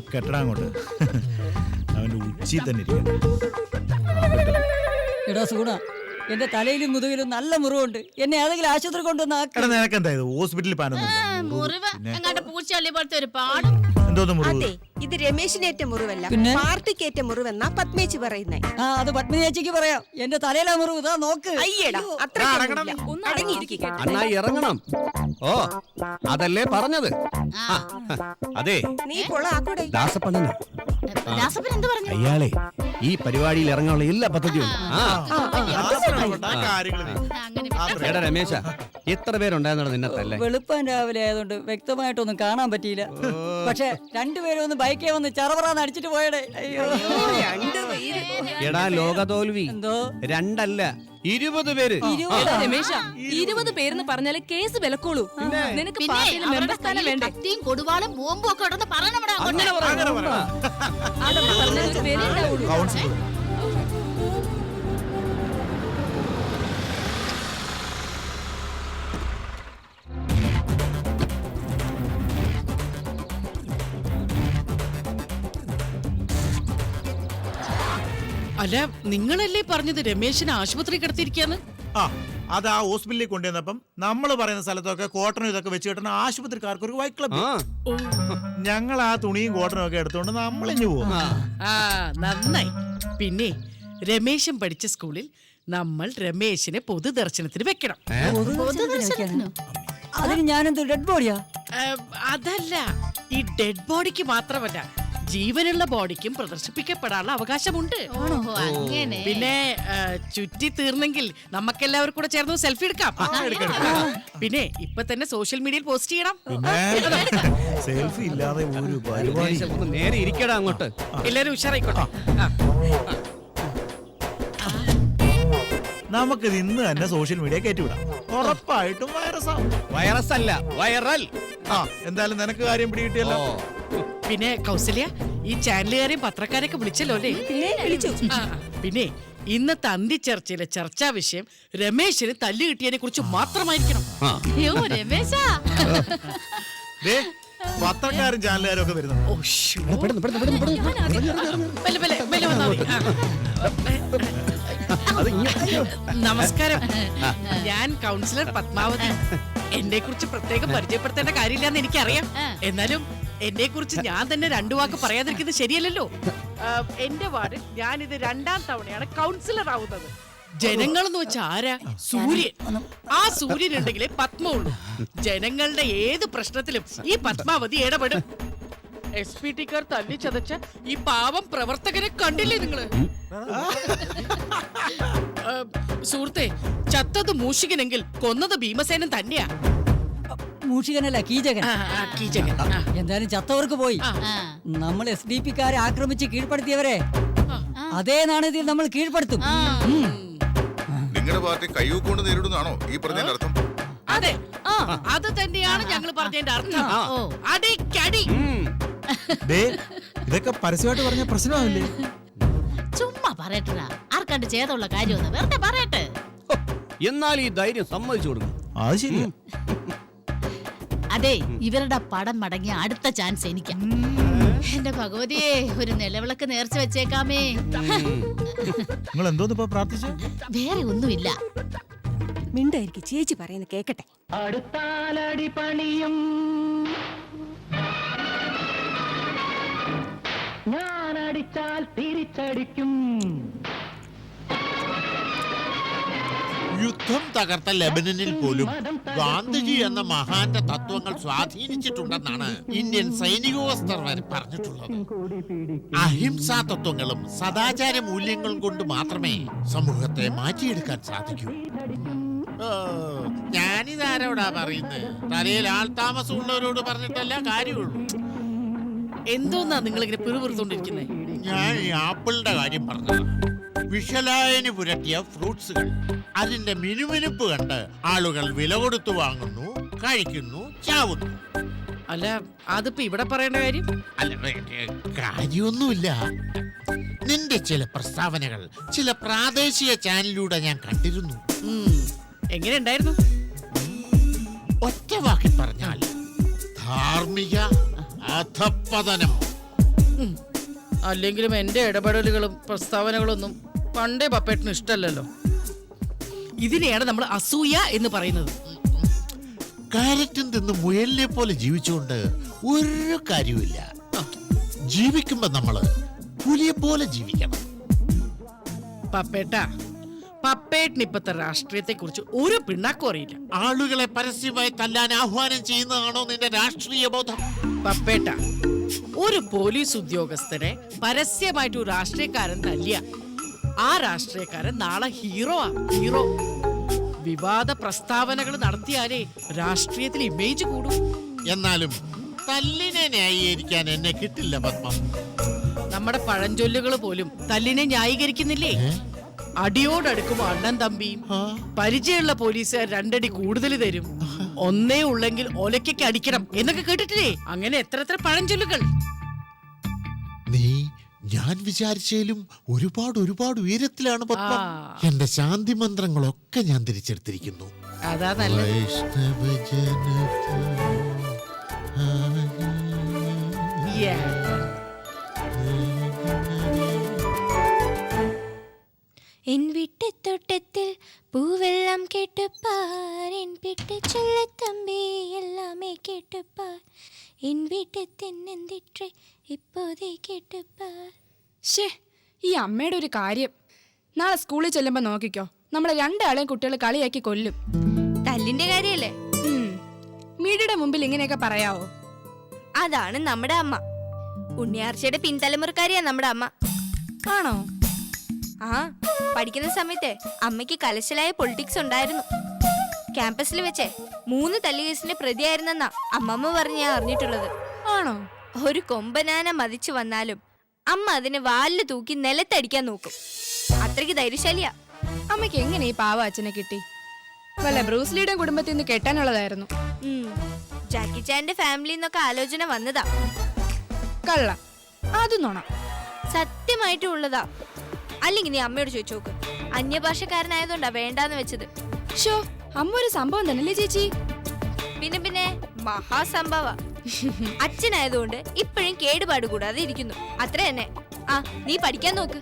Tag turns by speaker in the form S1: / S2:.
S1: അങ്ങോട്ട് കെട്ടടാ അങ്ങോട്ട്. അവന്റെ ഉച്ചി തന്നെ ഇരിക്കട്ടെ
S2: എടാ സൂണ എന്റെ തലയിലും മുതുകിലും നല്ല മുറിവുണ്ട്. എന്നെ ഏതെങ്കിലും ആശുപത്രി കൊണ്ടുവന്ന് ആക്ക.
S1: എടാ നിനക്ക് എന്താ ഇത്? ഹോസ്പിറ്റലിൽ പാനൊന്നും
S3: മുറിവ് എങ്ങാണ്ട് പൂച്ചള്ളി പോലത്തെ ഒരു പാടും.
S1: എന്തോന്ന് മുറിവ്?
S4: അതെ ഇത് രമേശിനേറ്റ മുറിവല്ല.
S2: പിന്നെ?
S4: പാർട്ടിക്കേറ്റ മുറിവെന്നാ പത്മേച്ചി പറയുന്നേ.
S2: ആ അത് പത്മിനി ചേച്ചിക്ക് പറയാം. എന്റെ തലയിലെ മുറിവ് ഇതാ നോക്ക്.
S4: അയ്യടാ അത്ര അടങ്ങിയിരിക്കുക
S5: അണ്ണാ ഇറങ്ങണം. ഓ അതല്ലേ പറഞ്ഞത്?
S3: ആ.
S5: അതെ.
S4: നീ കൊളാക്കൂടെ
S5: ദാസപ്പണ്ണന.
S3: ദാസപ്പൻ എന്ത് പറഞ്ഞു?
S5: അയാളെ ഈ പരിപാടിയിൽ ഇറങ്ങാനുള്ള എല്ലാ പദ്ധതിയും ഉണ്ട്. ആ എടാ രമേശ എത്ര പേരുണ്ടായിരുന്നു നിന്നെ തല്ലേ
S2: വെളുപ്പം രാവിലെ ആയതുകൊണ്ട് വ്യക്തമായിട്ടൊന്നും കാണാൻ പറ്റിയില്ല. പക്ഷെ രണ്ടുപേരും ഒന്ന് ബൈക്കേ വന്ന് ചറവറാന്ന് അടിച്ചിട്ട് പോയടേ. അയ്യോ.
S5: എടാ ലോകതോൽവി.
S2: എന്തോ?
S5: രണ്ടല്ല. ഇരുപത് പേര്.
S2: ഇരുപതാ?
S6: രമേശ ഇരുപത് പേരെന്ന് പറഞ്ഞാൽ കേസ് വിലക്കോളൂ നിനക്ക്
S3: പിന്നെ
S6: പാർട്ടിയിൽ മെമ്പർ സ്ഥാനം വേണ്ടേ?
S3: കത്തിയും കൊടുവാളും ബോംബും ഒക്കെ ഉണ്ടെന്ന് പറയണമടാ
S5: അങ്ങനെ പറ, അങ്ങനെ പറ.
S6: അതൊക്കെ പറഞ്ഞാൽ ഒരു പേരേ ഉണ്ടാവുള്ളൂ.
S1: കൗൺസിലർ
S7: അല്ല നിങ്ങളല്ലേ പറഞ്ഞത് രമേശിനെ ആശുപത്രി കിടത്തിയിരിക്കാന്ന്
S1: ആ അത് ആ ഹോസ്പിറ്റലിൽ കൊണ്ടുവന്നപ്പം നമ്മൾ പറയുന്ന സ്ഥലത്തൊക്കെ കോട്ടനും ഇതൊക്കെ വെച്ച് കിട്ടുന്ന ആശുപത്രിക്കാർക്ക് ഒരു വൈറ്റ് ക്ലബ്
S5: ആ
S1: ഞങ്ങൾ ആ തുണിയും കോട്ടനും ഒക്കെ എടുത്തുകൊണ്ട് നമ്മളിഞ്ഞു പോകും.
S7: ആ നന്നായി. പിന്നെ രമേശൻ പഠിച്ച സ്കൂളിൽ നമ്മൾ രമേശിനെ പൊതുദർശനത്തിന് വെക്കണം?
S2: അതിന് ഞാനെന്തോ ഡെഡ് ബോഡിയാ?
S7: അതല്ല ഈ ഡെഡ് ബോഡിക്ക് മാത്രമല്ല ജീവനുള്ള ബോഡിക്കും പ്രദർശിപ്പിക്കപ്പെടാനുള്ള അവകാശമുണ്ട്.
S3: ഓഹോ അങ്ങനെ.
S7: പിന്നെ ആ, ചുറ്റി തീർന്നെങ്കിൽ നമുക്കെല്ലാവർക്കും കൂടെ ചേർന്ന് സെൽഫി എടുക്കാം. പിന്നെ ഇപ്പൊ തന്നെ സോഷ്യൽ മീഡിയയിൽ പോസ്റ്റ് ചെയ്യണം.
S1: സെൽഫി ഇല്ലാതെ ഒരു പരിപാടി.
S5: ഒന്ന് നേരെ ഇരിക്കടാ അങ്ങോട്ട്.
S7: എല്ലാരും ഉഷാറായിക്കോട്ടെ.
S1: നമുക്ക് ഇന്ന് തന്നെ സോഷ്യൽ മീഡിയ കയറ്റിവിടാം. ഉറപ്പായിട്ടും വൈറസ്. ആവും
S5: വൈറസ് അല്ല വൈറൽ.
S1: ആ എന്തായാലും നിനക്ക് കാര്യം പിടികിട്ടിയല്ലോ.
S7: പിന്നെ കൗസല്യ ഈ ചാനലുകാരെയും പത്രക്കാരെയൊക്കെ വിളിച്ചല്ലോ അല്ലേ?
S4: പിന്നെ വിളിച്ചു.
S7: പിന്നെ ഇന്നത്തെ അന്തിച്ചർച്ചയിലെ ചർച്ചാ വിഷയം രമേശിന് തല്ലു കിട്ടിയതിനെ കുറിച്ച് മാത്രമായിരിക്കണം.
S3: അയ്യോ രമേശാ.
S1: ദേ പത്രക്കാരും ചാനലുകാരും ഒക്കെ വരുന്നു
S7: ഓ, ശ്ശോ. മെല്ലെ, മെല്ലെ, മെല്ലെ വന്നാ മതി. ആ. നമസ്കാരം. ഞാൻ കൗൺസിലർ പത്മാവതി. എന്നെ കുറിച്ച് പ്രത്യേകം പരിചയപ്പെടുത്തേണ്ട കാര്യമില്ലെന്ന് എനിക്കറിയാം. എന്നാലും എന്നെ കുറിച്ച് ഞാൻ തന്നെ രണ്ടു വാക്ക് പറയാതിരിക്കുന്നത് ശരിയല്ലല്ലോ. എന്റെ വാർഡിൽ ഞാൻ ഇത് രണ്ടാം തവണയാണ് കൗൺസിലർ ആവുന്നത്. ജനങ്ങൾ എന്ന് വെച്ചാൽ ആരാ സൂര്യൻ. ആ സൂര്യൻ ഉണ്ടെങ്കിലേ പത്മമുള്ളൂ ജനങ്ങളുടെ ഏത് പ്രശ്നത്തിലും ഈ പത്മാവതി ഇടപെടും. എസ് പി ടിക്കാർ തല്ലി ചതച്ച ഈ പാവം പ്രവർത്തകരെ കണ്ടില്ലേ നിങ്ങൾ? സുഹൃത്തെ ചത്തത് മൂഷികനെങ്കിൽ കൊന്നത് ഭീമസേനൻ തന്നെയാ.
S2: മൂഷികനല്ല കീചകൻ.
S7: കീചകൻ.
S2: എന്തായാലും ചത്തവർക്ക് പോയി. നമ്മൾ എസ് ഡി പിക്കാരെ ആക്രമിച്ച് കീഴ്പ്പെടുത്തിയവരെ അതേ നാണയത്തിൽ നമ്മൾ കീഴ്പ്പെടുത്തും.
S8: നിങ്ങളുടെ പാർട്ടി കയ്യൂക്കൊണ്ട് നേരിടുന്നതാണോ ഈ പറഞ്ഞതിന്റെ അർത്ഥം?
S7: അതെ. അത് തന്നെയാണ് ഞങ്ങൾ പറഞ്ഞതിന്റെ അർത്ഥം. അടിക്കടി.
S1: ഇതൊക്കെ പരസ്യമായിട്ട് പറഞ്ഞ പ്രശ്നമാവില്ലേ?
S3: ചുമ്മാ പറയട്ടാ ആർക്കണ്ട് ചേതമുള്ള കാര്യമൊന്നും വെറുതെ പറയട്ടെ.
S5: എന്നാൽ ഈ ധൈര്യം സമ്മതിച്ചു കൊടുക്കും.
S1: അത് ശരിയാ.
S3: അതെ ഇവരുടെ പടം മടങ്ങിയ അടുത്ത ചാൻസ് എനിക്ക്. എന്റെ ഭഗവതിയെ ഒരു നിലവിളക്ക് നേർച്ച വെച്ചേക്കാമേ.
S1: നിങ്ങൾ എന്തോന്ന് ഇപ്പൊ പ്രാർത്ഥിച്ചു?
S3: വേറെ ഒന്നുമില്ല.
S4: മിണ്ടായിരിക്കും ചേച്ചി പറയുന്ന കേക്കട്ടെ.
S9: അടുത്താലടി പണിയും. ഞാൻ അടിച്ചാൽ തിരിച്ചടിക്കും.
S10: യുദ്ധം തകർത്ത ലെബനനിൽ പോലും ഗാന്ധിജി എന്ന മഹാന്റെ തത്വങ്ങൾ സ്വാധീനിച്ചിട്ടുണ്ടെന്നാണ് ഇന്ത്യൻ സൈനികോസ്തർ വരെ പറഞ്ഞിട്ടുള്ളത്. അഹിംസാ തത്വങ്ങളും സദാചാര മൂല്യങ്ങളും കൊണ്ട് മാത്രമേ സമൂഹത്തെ മാറ്റിയെടുക്കാൻ സാധിക്കൂ. ഞാനിതാരോടാ പറയുന്നത്? തലയിൽ ആൾ താമസമുള്ളവരോട് പറഞ്ഞിട്ടല്ല കാര്യമുള്ളൂ.
S7: എന്തോന്നാ നിങ്ങൾ ഇങ്ങനെ പിറുപിറുത്തോണ്ടിരിക്കുന്നത്
S10: ഞാൻ ഈ ആപ്പിളിന്റെ കാര്യം പറഞ്ഞതാണ്. വിഷലായന് പുരട്ടിയ ഫ്രൂട്ട്സുകൾ. അതിന്റെ മിനുമിനുപ്പ് കണ്ട് ആളുകൾ വില കൊടുത്തു വാങ്ങുന്നു കഴിക്കുന്നു ചാവുന്നു.
S7: അല്ല അതിപ്പോ ഇവിടെ പറയേണ്ട കാര്യം?
S10: അല്ല കാര്യമൊന്നുമില്ല. നിന്റെ ചില പ്രസ്താവനകൾ ചില പ്രാദേശിക ചാനലിലൂടെ ഞാൻ കണ്ടിരുന്നു.
S7: എങ്ങനെ ഉണ്ടായിരുന്നു?
S10: ഒറ്റ വാക്കിൽ പറഞ്ഞാൽ ധാർമ്മിക അധപ്പതനം
S7: അല്ലെങ്കിലും എന്റെ ഇടപെടലുകളും പ്രസ്താവനകളൊന്നും പണ്ടേ പപ്പേട്ടിന് ഇഷ്ടമല്ലല്ലോ. ഇതിനെയാണ് നമ്മൾ അസൂയ എന്ന് പറയുന്നത്.
S10: കാരറ്റും തിന്ന് മുയലിനെ പോലെ ജീവിച്ചുകൊണ്ട് ഒരു കാര്യമില്ല ജീവിക്കുമ്പോ നമ്മൾ പുലിയെ പോലെ ജീവിക്കണം.
S7: പപ്പേട്ട പപ്പേട്ടിന് ഇപ്പത്തെ രാഷ്ട്രീയത്തെ കുറിച്ച് ഒരു പിണ്ണാക്കും അറിയില്ല.
S10: ആളുകളെ പരസ്യമായി തല്ലാൻ ആഹ്വാനം ചെയ്യുന്നതാണോ നിന്റെ രാഷ്ട്രീയ ബോധം?
S7: പപ്പേട്ട ഒരു പോലീസ് ഉദ്യോഗസ്ഥരെ പരസ്യമായിട്ട് ഒരു രാഷ്ട്രീയക്കാരൻ തല്ലിയ. ആ രാഷ്ട്രീയക്കാരൻ നാളെ ഹീറോ ആ. ഹീറോ. വിവാദ പ്രസ്താവനകൾ നടത്തിയാലേ രാഷ്ട്രീയത്തിൽ ഇമേജ് കൂടും.
S10: എന്നാലും തല്ലിനെ ന്യായീകരിക്കാൻ എന്നെ കിട്ടില്ല പത്മം.
S7: നമ്മുടെ പഴഞ്ചൊല്ലുകൾ പോലും തല്ലിനെ ന്യായീകരിക്കുന്നില്ലേ? അടിയോടടുക്കുമ്പോ അണ്ണൻ തമ്പിയും പരിചയമുള്ള പോലീസുകാർ രണ്ടടി കൂടുതൽ തരും. ഒന്നേ ഉള്ളെങ്കിൽ ഒലയ്ക്കൊക്കെ അടിക്കണം. എന്നൊക്കെ കേട്ടിട്ടില്ലേ? അങ്ങനെ എത്ര എത്ര പഴഞ്ചൊല്ലുകൾ.
S10: നീ ഞാൻ വിചാരിച്ചതിലും ഒരുപാട് ഒരുപാട് ഉയരത്തിലാണ് പത്മ. എന്റെ ശാന്തി മന്ത്രങ്ങളൊക്കെ ഞാൻ തിരിച്ചെടുത്തിരിക്കുന്നു.
S7: അതാ നല്ലത്. Yeah.
S11: എൻ
S6: ഷേ ഈ അമ്മയുടെ ഒരു കാര്യം. നാളെ സ്കൂളിൽ ചെല്ലുമ്പോ നോക്കിക്കോ. നമ്മളെ രണ്ടാളെയും കുട്ടികൾ കളിയാക്കി കൊല്ലും.
S11: തല്ലിന്റെ കാര്യല്ലേ.
S6: മീഡിയുടെ മുമ്പിൽ ഇങ്ങനെയൊക്കെ പറയാവോ?
S11: അതാണ് നമ്മുടെ അമ്മ. ഉണ്ണിയാർച്ചയുടെ പിൻതലമുറക്കാരിയാ നമ്മുടെ അമ്മ.
S6: ആണോ?
S11: ആ പഠിക്കുന്ന സമയത്തെ അമ്മയ്ക്ക് കലശലായ പൊളിറ്റിക്സ് ഉണ്ടായിരുന്നു. ക്യാമ്പസിൽ വെച്ചേ മൂന്ന് തല്ലുകേസിന്റെ പ്രതിയായിരുന്നെന്നാ അമ്മമ്മ പറഞ്ഞ് ഞാൻ അറിഞ്ഞിട്ടുള്ളത്.
S6: ആണോ?
S11: ഒരു കൊമ്പനാന മതിച്ചു വന്നാലും അമ്മ അതിന് വാലിൽ തൂക്കി നിലത്തടിക്കാൻ നോക്കും. അത്രയ്ക്ക് ധൈര്യശാലിയാ.
S6: അമ്മയ്ക്ക് എങ്ങനെ ഈ പാവ അച്ഛനെ കിട്ടി? വല്ല ബ്രൂസ്ലിയുടെ കുടുംബത്തിൽ നിന്ന് കെട്ടാനുള്ളതായിരുന്നു.
S11: ജാക്കി ചാന്റെ ഫാമിലി എന്നൊക്കെ ആലോചന വന്നതാ.
S6: കള്ള. അത് നോണ.
S11: സത്യമായിട്ടും ഉള്ളതാ. അല്ലെങ്കിൽ നീ അമ്മയോട് ചോദിച്ചു നോക്ക്. അന്യഭാഷക്കാരനായതുകൊണ്ടാ വേണ്ടാന്ന് വെച്ചത്.
S6: ഷോ അമ്മ ഒരു സംഭവം തന്നെയല്ലേ ചേച്ചി?
S11: പിന്നെ പിന്നെ മഹാസംഭവ. അച്ഛനായതുകൊണ്ട് ഇപ്പോഴും കേടുപാട് കൂടാതെ ഇരിക്കുന്നു. അത്ര തന്നെ. ആ നീ പഠിക്കാൻ നോക്ക്.